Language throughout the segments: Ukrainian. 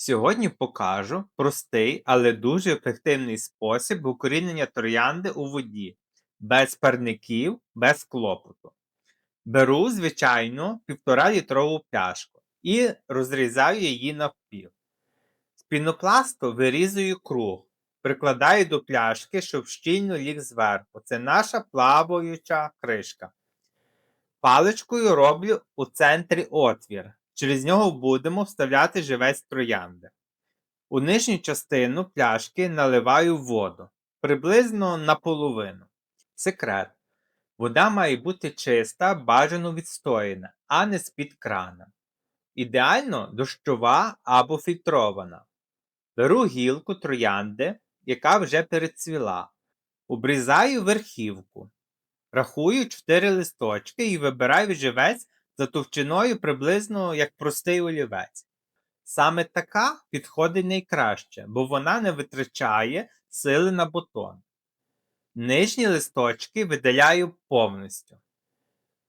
Сьогодні покажу простий, але дуже ефективний спосіб укорінення троянди у воді, без парників, без клопоту. Беру звичайну 1,5 літрову пляшку і розрізаю її навпіл. З пінопласту вирізую круг, прикладаю до пляшки, щоб щільно ліг зверху. Це наша плаваюча кришка. Паличкою роблю у центрі отвір. Через нього будемо вставляти живець троянди. У нижню частину пляшки наливаю воду, приблизно наполовину. Секрет. Вода має бути чиста, бажано відстояна, а не з-під крана. Ідеально дощова або фільтрована. Беру гілку троянди, яка вже перецвіла. Обрізаю верхівку. Рахую 4 листочки і вибираю живець за товщиною приблизно як простий олівець. Саме така підходить найкраще, бо вона не витрачає сили на бутон. Нижні листочки видаляю повністю.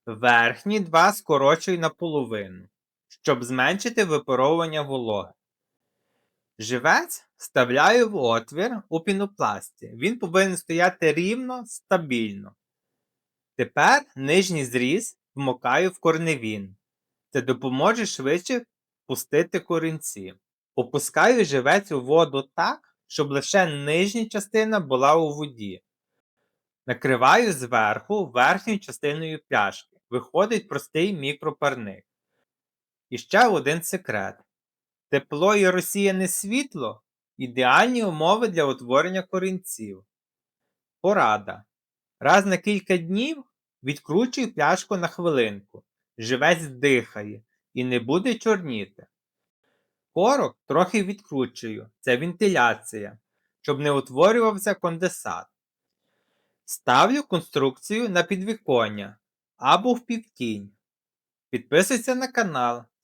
Верхні два скорочую наполовину, щоб зменшити випаровування вологи. Живець вставляю в отвір у пінопласті. Він повинен стояти рівно, стабільно. Тепер нижній зріз вмокаю в корневін. Це допоможе швидше пустити корінці. Опускаю живець у воду так, щоб лише нижня частина була у воді. Накриваю зверху верхньою частиною пляшки. Виходить простий мікропарник. І ще один секрет. Тепло і розсіяне світло ідеальні умови для утворення корінців. Порада. Раз на кілька днів відкручую пляшку на хвилинку. Живець дихає і не буде чорніти. Корок трохи відкручую, це вентиляція, щоб не утворювався конденсат. Ставлю конструкцію на підвіконня або в півтінь. Підписуйся на канал,